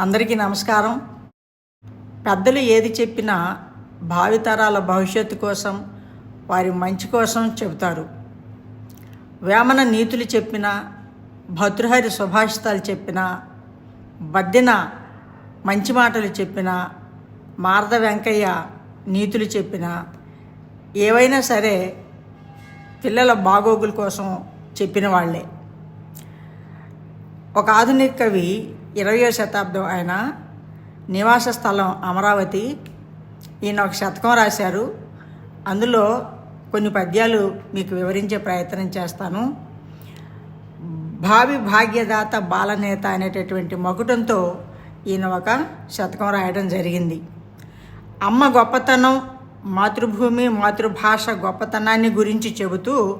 అందరికీ నమస్కారం. పెద్దలు ఏది చెప్పినా భావితరాల భవిష్యత్తు కోసం వారి మంచి కోసం చెబుతారు. వేమన నీతులు చెప్పినా భద్రహరి సుభాషితాలు చెప్పినా బద్దిన మంచి మాటలు చెప్పినా మారద వెంకయ్య నీతులు చెప్పినా ఏవైనా సరే పిల్లల బాగోగుల కోసం చెప్పిన వాళ్ళే. ఒక ఆధునిక కవి ఇరవయో శతాబ్దం ఆయన నివాస స్థలం అమరావతి. ఈయన ఒక శతకం రాశారు. అందులో కొన్ని పద్యాలు మీకు వివరించే ప్రయత్నం చేస్తాను. భావి భాగ్యదాత బాలనేత అనేటటువంటి మకుటంతో ఈయన ఒక శతకం రాయడం జరిగింది. అమ్మ గొప్పతనం మాతృభూమి మాతృభాష గొప్పతనాన్ని గురించి చెబుతూ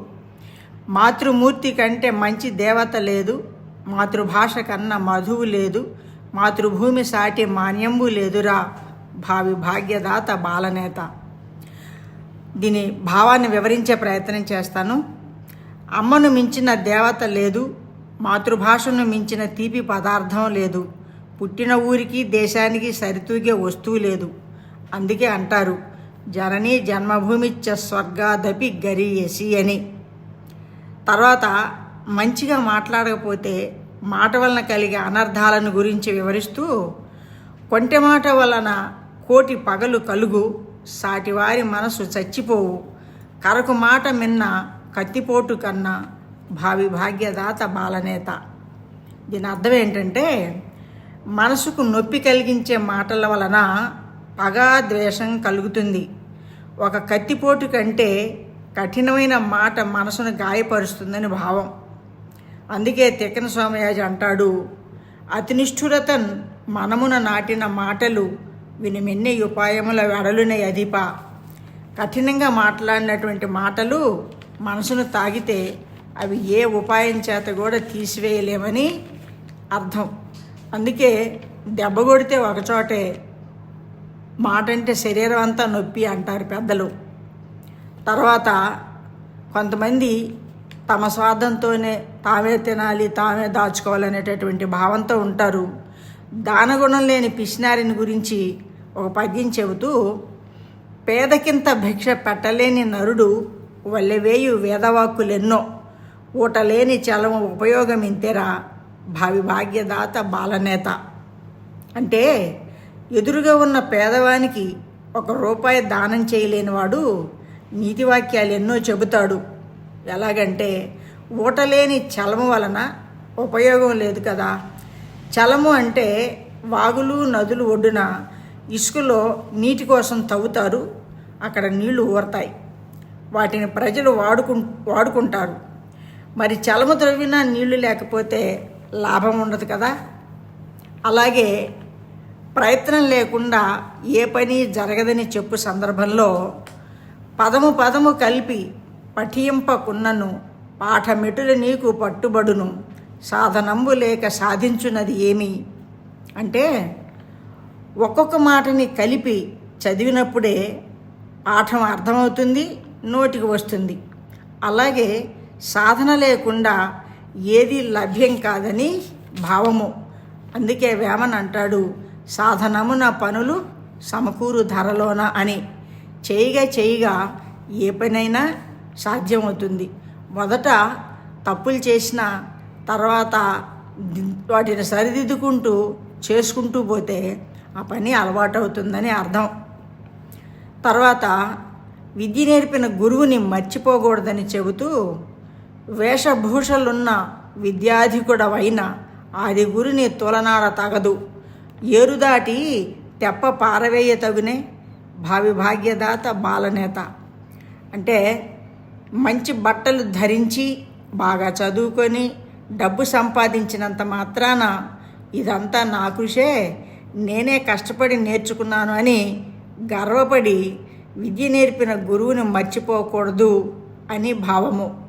మాతృమూర్తి కంటే మంచి దేవత లేదు మాతృభాష కన్నా మధువు లేదు మాతృభూమి సాటి మాన్యంబు లేదురా భావి భాగ్యదాత బాలనేత. దీని భావాన్ని వివరించే ప్రయత్నం చేస్తాను. అమ్మను మించిన దేవత లేదు మాతృభాషను మించిన తీపి పదార్థం లేదు పుట్టిన ఊరికి దేశానికి సరితూగే వస్తువు లేదు. అందుకే అంటారు జననీ జన్మభూమిచ్చ స్వర్గాదపి గరీయసి అని. తర్వాత మంచిగా మాట్లాడకపోతే మాట వలన కలిగే అనర్థాలను గురించి వివరిస్తూ కొంటె మాట వలన కోటి పగలు కలుగు సాటివారి మనసు చచ్చిపోవు. కరకు మాట మిన్న కత్తిపోటు కన్నా భావి భాగ్యదాత బాలనేత. దీని అర్థం ఏంటంటే మనసుకు నొప్పి కలిగించే మాటల వలన పగ ద్వేషం కలుగుతుంది. ఒక కత్తిపోటు కంటే కఠినమైన మాట మనసును గాయపరుస్తుందని భావం. అందుకే తిక్కన స్వామయాజి అంటాడు అతినిష్ఠురతన్ మనమున నాటిన మాటలు వినిమెన్ని ఉపాయముల వెడలునే అధిప. కఠినంగా మాట్లాడినటువంటి మాటలు మనసును తాగితే అవి ఏ ఉపాయం చేత కూడా తీసివేయలేమని అర్థం. అందుకే దెబ్బ కొడితే ఒకచోటే మాట అంటే శరీరం అంతా నొప్పి అంటారు పెద్దలు. తర్వాత కొంతమంది తమ స్వార్థంతోనే తామే తినాలి తామే దాచుకోవాలనేటటువంటి భావంతో ఉంటారు. దానగుణం లేని పిష్నారిని గురించి ఒక పద్యం చెబుతూ పేదకింత భిక్ష పెట్టలేని నరుడు వల్లెవేయు వేదవాక్కులెన్నో ఊటలేని చలము ఉపయోగం ఇంతేరా భావి భాగ్యదాత బాలనేత. అంటే ఎదురుగా ఉన్న పేదవానికి ఒక రూపాయి దానం చేయలేనివాడు నీతివాక్యాలు ఎన్నో చెబుతాడు. ఎలాగంటే ఊటలేని చలము వలన ఉపయోగం లేదు కదా. చలము అంటే వాగులు నదులు ఒడ్డున ఇసుకలో నీటి కోసం తవ్వుతారు. అక్కడ నీళ్ళు ఊరతాయి. వాటిని ప్రజలు వాడుకు వాడుకుంటారు. మరి చలము త్రవ్వినా నీళ్ళు లేకపోతే లాభం ఉండదు కదా. అలాగే ప్రయత్నం లేకుండా ఏ పని జరగదని చెప్పు సందర్భంలో పదము పదము కలిపి పఠింపకున్నను. పాఠమెటుల నీకు పట్టుబడును. సాధనంబు లేక సాధించున్నది ఏమి? అంటే ఒక్కొక్క మాటని కలిపి చదివినప్పుడే పాఠం అర్థమవుతుంది నోటికి వస్తుంది. అలాగే సాధన లేకుండా ఏది లభ్యం కాదని భావము. అందుకే వేమన్ అంటాడు సాధనమున పనులు సమకూరు ధరలోన అని. చేయగా చేయగా ఏ పనైనా సాధ్యమవుతుంది. మొదట తప్పులు చేసిన తర్వాత వాటిని సరిదిద్దుకుంటూ చేసుకుంటూ పోతే ఆ పని అలవాటు అవుతుందని అర్థం. తర్వాత విద్య నేర్పిన గురువుని మర్చిపోకూడదని చెబుతూ వేషభూషలున్న విద్యాధికుడవైన ఆది గురిని తొలనాడ తగదు. ఏరుదాటి తెప్ప పారవేయ తగునే భావి భాగ్యదాత బాలనేత. అంటే మంచి బట్టలు ధరించి బాగా చదువుకొని డబ్బు సంపాదించినంత మాత్రాన ఇదంతా నా కృషే నేనే కష్టపడి నేర్చుకున్నాను అని గర్వపడి విద్య నేర్పిన గురువుని మర్చిపోకూడదు అని భావము.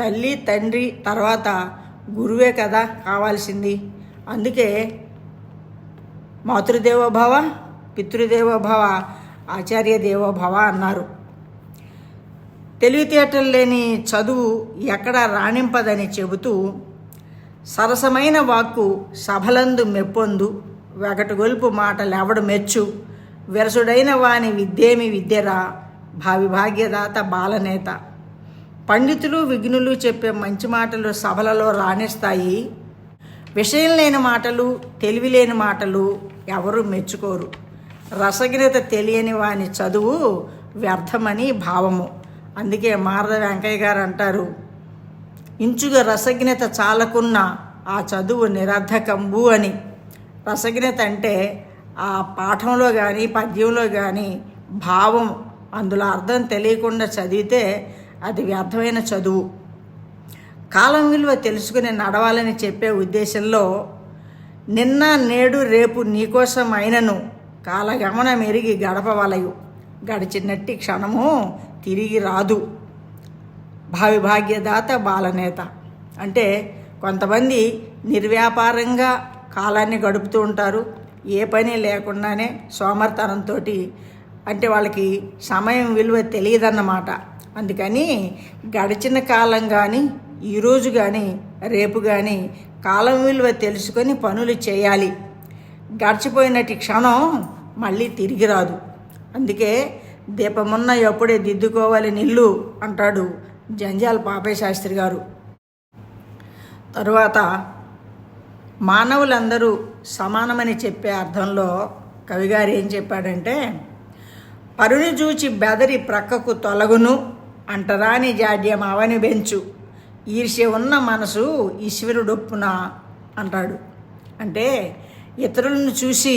తల్లి తండ్రి తర్వాత గురువే కదా కావాల్సింది. అందుకే మాతృదేవోభవ పితృదేవోభవ ఆచార్య దేవోభవ అన్నారు. తెలివితేటలు లేని చదువు ఎక్కడా రాణింపదని చెబుతూ సరసమైన వాక్కు సభలందు మెప్పొందు వెగటు గొలుపు మాటలెవడు మెచ్చు విరసుడైన వాని విద్యేమి విద్యరా భావిభాగ్యదాత బాలనేత. పండితులు విఘ్నులు చెప్పే మంచి మాటలు సభలలో రాణిస్తాయి. విషయం లేని మాటలు తెలివి లేని మాటలు ఎవరు మెచ్చుకోరు. రసజ్ఞత తెలియని వాని చదువు వ్యర్థమని భావము. అందుకే మారద వెంకయ్య గారు అంటారు ఇంచుగా రసజ్ఞత చాలకున్న ఆ చదువు నిరర్ధకంబు అని. రసజ్ఞత అంటే ఆ పాఠంలో కానీ పద్యంలో కానీ భావం అందులో అర్థం తెలియకుండా చదివితే అది వ్యర్థమైన చదువు. కాలం విలువ తెలుసుకుని నడవాలని చెప్పే ఉద్దేశంలో నిన్న నేడు రేపు నీకోసం అయినను కాలగమనం ఎరిగి గడపవలయు. గడిచినట్టి క్షణము తిరిగి రాదు. భావి భాగ్యదాత బాలనేత. అంటే కొంతమంది నిర్వ్యాపారంగా కాలాన్ని గడుపుతూ ఉంటారు. ఏ పని లేకుండానే సోమర్తనంతో అంటే వాళ్ళకి సమయం విలువ తెలియదన్నమాట. అందుకని గడిచిన కాలం కానీ ఈరోజు కానీ రేపు కానీ కాలం విలువ తెలుసుకొని పనులు చేయాలి. గడిచిపోయినటి క్షణం మళ్ళీ తిరిగి రాదు. అందుకే దీపమున్న ఎప్పుడే దిద్దుకోవాలి నిల్లు అంటాడు జంజాల పాపయ్య శాస్త్రి గారు. తరువాత మానవులందరూ సమానమని చెప్పే అర్థంలో కవిగారు ఏం చెప్పాడంటే పరుని చూచి బెదరి ప్రక్కకు తొలగును అంటరాని జాడ్యం అవని బెంచు ఈర్ష్య ఉన్న మనసు ఈశ్వరుడొప్పున అంటాడు. అంటే ఇతరులను చూసి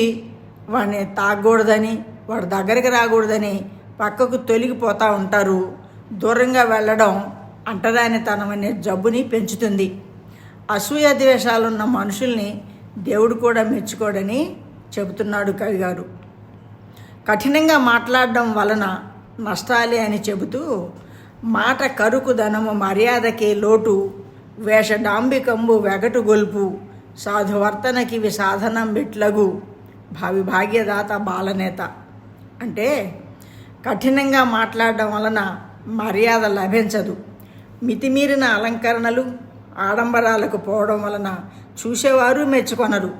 వాడిని తాగకూడదని వాడి దగ్గరికి రాకూడదని పక్కకు తొలగిపోతూ ఉంటారు. దూరంగా వెళ్ళడం అంటరానితనం అనే జబ్బుని పెంచుతుంది. అసూయ ద్వేషాలున్న మనుషుల్ని దేవుడు కూడా మెచ్చుకోడని చెబుతున్నాడు కవిగారు. కఠినంగా మాట్లాడడం వలన నష్టాలే అని చెబుతూ మాట కరుకు ధనము మర్యాదకే లోటు వేష డాంబికంబు వెగటు గొల్పు సాధువర్తనకివి సాధనం బిట్లగు భావి భాగ్యదాత బాలనేత. అంటే కఠినంగా మాట్లాడడం వలన మర్యాద లభించదు. మితిమీరిన అలంకరణలు ఆడంబరాలకు పోవడం వలన చూసేవారు మెచ్చుకొనరు.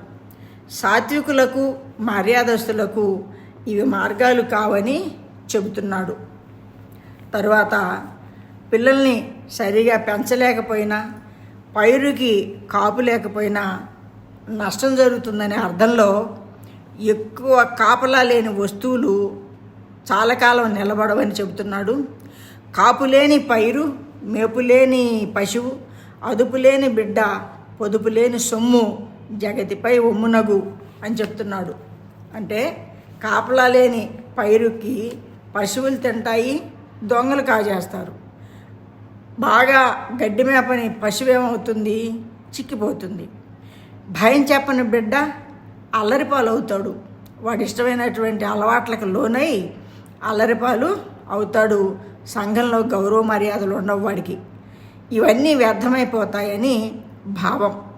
సాత్వికులకు మర్యాదస్తులకు ఇవి మార్గాలు కావని చెబుతున్నాడు. తరువాత పిల్లల్ని సరిగా పెంచలేకపోయినా పైరుకి కాపు లేకపోయినా నష్టం జరుగుతుందనే అర్థంలో ఎక్కువ కాపలా లేని వస్తువులు చాలా కాలం నిలబడవని చెబుతున్నాడు. కాపులేని పైరు మేపులేని పశువు అదుపులేని బిడ్డ పొదుపులేని సొమ్ము జగతిపై ఒమ్మునగు అని చెప్తున్నాడు. అంటే కాపలా లేని పైరుకి పశువులు తింటాయి దొంగలు కాజేస్తారు. బాగా గడ్డి మేపని పశువు ఏమవుతుంది చిక్కిపోతుంది. భయం చెప్పని బిడ్డ అల్లరిపాలు అవుతాడు వాడి ఇష్టమైనటువంటి అలవాట్లకు లోనై అల్లరిపాలు అవుతాడు. సంఘంలో గౌరవ మర్యాదలు ఉండవు వాడికి. ఇవన్నీ వ్యర్థమైపోతాయని భావం.